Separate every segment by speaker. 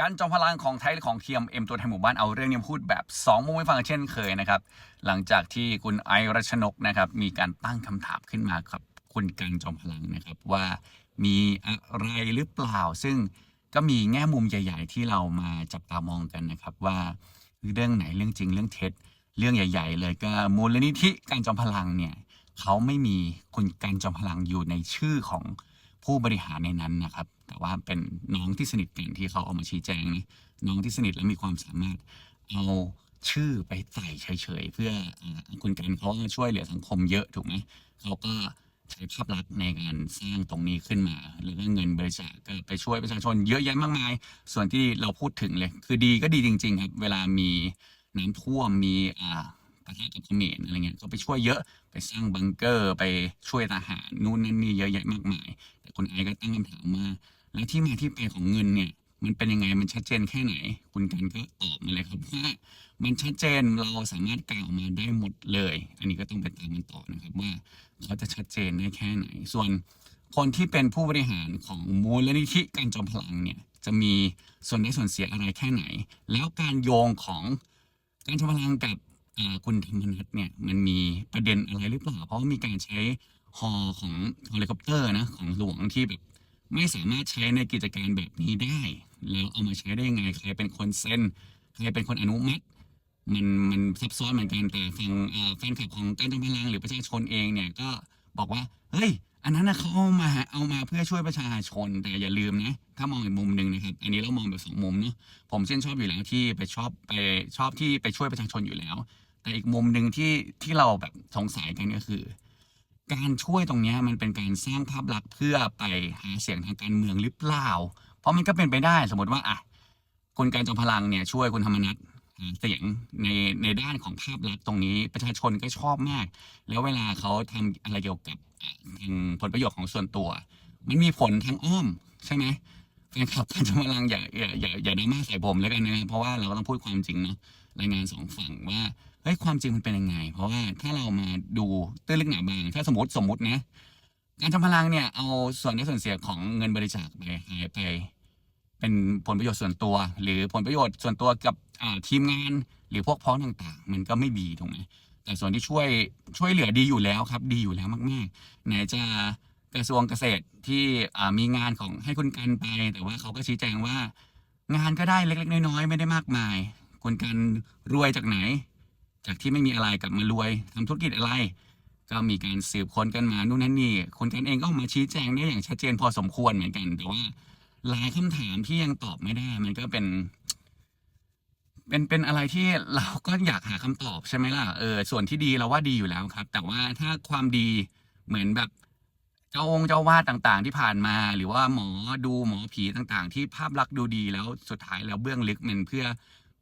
Speaker 1: การจอมพลังของไทยของเทียมเอ็มตัวไทยหมู่บ้านเอาเรื่องนี้พูดแบบ 2 มุมให้ฟังเช่นเคยนะครับ หลังจากที่คุณไอรัชนกนะครับ มีการตั้งคำถามขึ้นมาครับคุณกันจอมพลังนะครับ ว่ามีอะไรหรือเปล่า ซึ่งก็มีแง่มุมใหญ่ ๆ ที่เรามาจับตามองกันนะครับว่าเรื่องไหนเรื่องจริงเรื่องเท็จ เรื่องใหญ่ ๆ เลยก็มูลนิธิการจอมพลังเนี่ยเขาไม่มีคุณกันจอมพลังอยู่ในชื่อของผู้บริหารในนั้นนะครับ แต่ว่าเป็นน้องที่สนิทกันที่เขาเอามาชี้แจงนะน้องที่สนิทและมีความสามารถเอาชื่อไปใส่เฉยๆเพื่ออคุณกันเขาช่วยเหลือสังคมเยอะถูกไหมเขาก็ใช้ภาพลักษณ์ในการสร้างตรงนี้ขึ้นมาแล้วก็เงินบริจาคก็ไปช่วยประชาชนเยอะแยะมากมาย ส่วนที่เราพูดถึงเลย คือดีก็ดีจริง ๆ ครับ เวลามีน้ำท่วมมีอ่า ปะทะกับเขมรอะไรเงี้ยก็ไปช่วยเยอะไปสร้างบังเกอร์ไปช่วยทหารนู่นนั่นนี่เยอะแยะมากมาย แต่คุณไอก็ตั้งคำถามว่าแล้วที่มาที่ไปของเงินเนี่ยมันเป็นยังไงมันชัดเจนแค่ไหน คุณกันก็ตอบมาเลยครับว่ามันชัดเจนเราสามารถกล่าวมาได้หมดเลย อันนี้ก็ต้องไปตามมันต่อนะครับว่าเขาจะชัดเจนได้แค่ไหน ส่วนคนที่เป็นผู้บริหารของมูลนิธิการจอมพลังเนี่ยจะมีส่วนได้ส่วนเสียอะไรแค่ไหน แล้วการโยงของการจอมพลังกับ คุณธรรมนัฐเนี่ยมันมีประเด็นอะไรหรือเปล่า เพราะว่ามีการใช้ฮอของเฮลิคอปเตอร์นะของหลวงที่แบบไม่สามารถใช้ในกิจการแบบนี้ได้ แล้วเอามาใช้ได้ยังไงใครเป็นคนเซ็นใครเป็นคนอนุมัติ มันมันซับซ้อนเหมือนกันแต่ฟังแฟนคลับของการจอมพลังหรือประชาชนเองเนี่ยก็บอกว่าเฮ้ยอันนั้นนะเขาเอามาเอามาเพื่อช่วยประชาชน แต่อย่าลืมนะถ้ามองอีกมุมหนึ่งนะครับ อันนี้เรามองแบบสองมุมเนาะผมเช่นชอบอยู่แล้วที่ไปชอบไปชอบที่ไปช่วยประชาชนอยู่แล้ว แต่อีกมุมหนึ่งที่ที่เราแบบสงสัยกันก็คือ การช่วยตรงนี้มันเป็นการสร้างภาพลักษณ์เพื่อไปหาเสียงทางการเมืองหรือเปล่า เพราะมันก็เป็นไปได้สมมติว่าอะคุณการจอมพลังเนี่ยช่วยคุณธรรมนัฐเสียงในในด้านของภาพลักษณ์ตรงนี้ประชาชนก็ชอบมาก แล้วเวลาเขาทำอะไรเกี่ยวกับทางผลประโยชน์ของส่วนตัว มันมีผลทางอ้อมใช่ไหม แฟนคลับการจอมพลังอย่าอย่าอย่าอย่าดราม่าใส่ผมแล้วกันนะเพราะว่าเราก็ต้องพูดความจริงเนาะรายงานสองฝั่งว่าเฮ้ยความจริงมันเป็นยังไง เพราะว่าถ้าเรามาดูตื้นลึกหนาบาง ถ้าสมมติสมมตินะ การทำพลังเนี่ยเอาส่วนได้ส่วนเสียของเงินบริจาคไปหายไป เป็นผลประโยชน์ส่วนตัว หรือผลประโยชน์ส่วนตัวกับทีมงานหรือพวกพ้องต่างๆ มันก็ไม่ดีถูกไหมแต่ส่วนที่ช่วยช่วยเหลือดีอยู่แล้วครับ ดีอยู่แล้วมากๆไหนจะ กระทรวงเกษตรที่มีงานของให้คุณกันไป แต่ว่าเขาก็ชี้แจงว่า งานก็ได้เล็ก ๆ น้อยๆไม่ได้มากมาย คุณกันรวยจากไหน จากที่ไม่มีอะไรกลับมารวยทำธุรกิจอะไร ก็มีการสืบค้นกันมานู่นนั่นนี่คนกันเองก็มาชี้แจงได้อย่างชัดเจนพอสมควรเหมือนกันแต่ว่าหลายคำถามที่ยังตอบไม่ได้ มันก็เป็น เป็นเป็นอะไรที่เราก็อยากหาคำตอบใช่ไหมล่ะเออส่วนที่ดีเราว่าดีอยู่แล้วครับ แต่ว่าถ้าความดีเหมือนแบบ เจ้าองค์เจ้าวาดต่างๆ ที่ผ่านมา หรือว่าหมอดูหมอผีต่างๆ ที่ภาพลักษณ์ดูดีแล้วสุดท้ายแล้วเบื้องลึกมันเพื่อ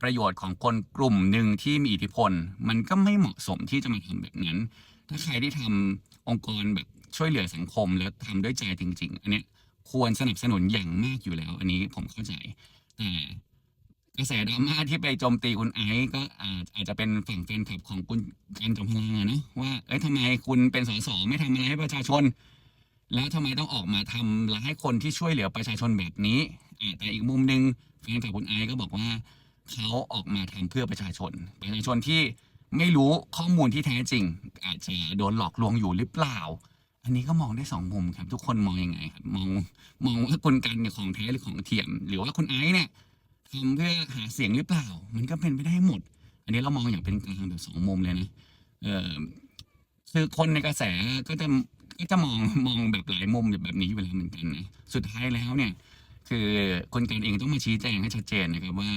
Speaker 1: ประโยชน์ของคนกลุ่มหนึ่งที่มีอิทธิพล มันก็ไม่เหมาะสมที่จะมาทำแบบนั้น ถ้าใครที่ทำองค์กรแบบช่วยเหลือสังคมแล้วทำด้วยใจจริง ๆ อันนี้ควรสนับสนุนอย่างมากอยู่แล้ว อันนี้ผมเข้าใจแต่กระแสดราม่าที่ไปโจมตีคุณไอซ์ก็อาจจะเป็นฝั่งแฟนคลับของคุณการจอมพลังนะว่าเอ้ยทำไมคุณเป็นสสไม่ทำอะไรให้ประชาชน แล้วทำไมต้องออกมาทำร้ายคนที่ช่วยเหลือประชาชนแบบนี้แต่อีกมุมหนึ่งแฟนคลับคุณไอซ์ก็บอกว่าเขาออกมาทำเพื่อประชาชน ประชาชนที่ไม่รู้ข้อมูลที่แท้จริง อาจจะโดนหลอกลวงอยู่หรือเปล่า อันนี้ก็มองได้สองมุมครับ ทุกคนมองยังไงครับมองมองว่าคุณกันเนี่ยของแท้หรือของเทียม หรือว่าคุณไอซ์เนี่ยทำเพื่อหาเสียงหรือเปล่า มันก็เป็นไปได้หมด อันนี้เรามองอย่างเป็นกลางแบบสองมุมเลยนะเออคือคนในกระแสก็จะ ก็จะมองมองแบบหลายมุมแบบนี้อยู่แล้วเหมือนกันนะสุดท้ายแล้วเนี่ย คือคนกันเองต้องมาชี้แจงให้ชัดเจนนะครับว่า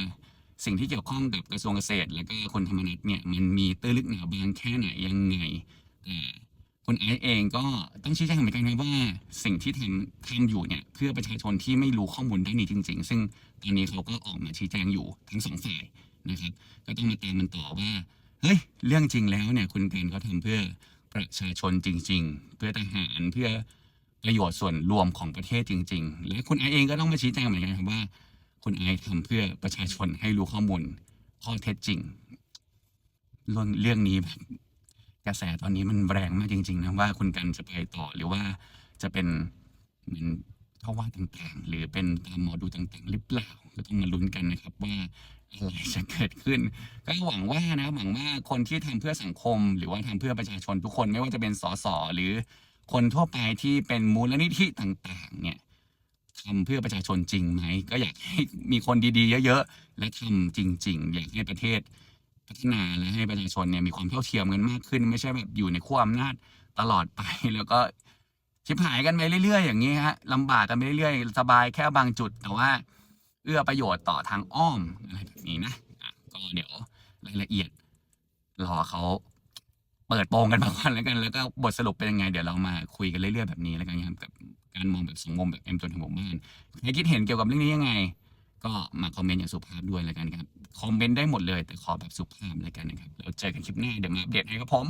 Speaker 1: สิ่งที่เกี่ยวข้องกับกระทรวงเกษตร และก็คนธรรมนัฐเนี่ยมันมีตื้นลึกหนาบางแค่ไหนยังไงแต่คุณไอซ์เองก็ต้องชี้แจงเหมือนกันนะว่าสิ่งที่ทำทำอยู่เนี่ยเพื่อประชาชนที่ไม่รู้ข้อมูลด้านนี้จริง ๆ ซึ่งตอนนี้เขาก็ออกมาชี้แจงอยู่ทั้งสองฝ่ายนะครับ ก็ต้องมาตามมันต่อว่าเฮ้ยเรื่องจริงแล้วเนี่ยคุณกันเขาทำเพื่อ ประชาชนจริง ๆ เพื่อทหารเพื่อประโยชน์ส่วนรวมของประเทศจริง ๆ และคุณไอเองก็ต้องมาชี้แจงเหมือนกันครับว่า คุณไอทำเพื่อประชาชนให้รู้ข้อมูลข้อเท็จจริงเรื่องเรื่องนี้แบบกระแสตอนนี้มันแรงมากจริง ๆ นะว่าคุณกันจะไปต่อหรือว่าจะเป็นเหมือน เท่าว่าต่างๆ หรือเป็นตามหมอดูต่างๆ หรือเปล่าก็ต้องมาลุ้นกันนะครับว่าอะไรจะเกิดขึ้น ก็หวังว่านะหวังว่าคนที่ทำเพื่อสังคม หรือว่าทำเพื่อประชาชนทุกคนไม่ว่าจะเป็นสสหรือคนทั่วไปที่เป็นมูลนิธิต่างๆ เนี่ยทำเพื่อประชาชนจริงไหมก็อยากให้มีคนดีๆ เยอะๆ และทำจริง ๆ อยากให้ประเทศพัฒนาและให้ประชาชนเนี่ยมีความเท่าเทียมกันมากขึ้น ไม่ใช่แบบอยู่ในขั้วอำนาจตลอดไป แล้วก็ ชิบหายกันไปเรื่อยๆอย่างนี้ฮะลำบากกันไปเรื่อยๆ สบายแค่บางจุด แต่ว่า เอื้อประโยชน์ต่อทางอ้อมอะไรแบบนี้นะก็เดี๋ยวรายละเอียดรอเขาเปิดโปงกันมาก่อนแล้วกัน แล้วก็บทสรุปเป็นยังไง เดี๋ยวเรามาคุยกันเรื่อยๆแบบนี้แล้วกันครับกับการมองแบบสองมุมแบบเอ็มตัวทางหมู่บ้านใครคิดเห็นเกี่ยวกับเรื่องนี้ยังไง ก็มาคอมเมนต์อย่างสุภาพด้วยแล้วกันครับ คอมเมนต์ได้หมดเลยแต่ขอแบบสุภาพแล้วกันนะครับแล้วเจอกันคลิปหน้าเดี๋ยวมาอัปเดตให้ครับผม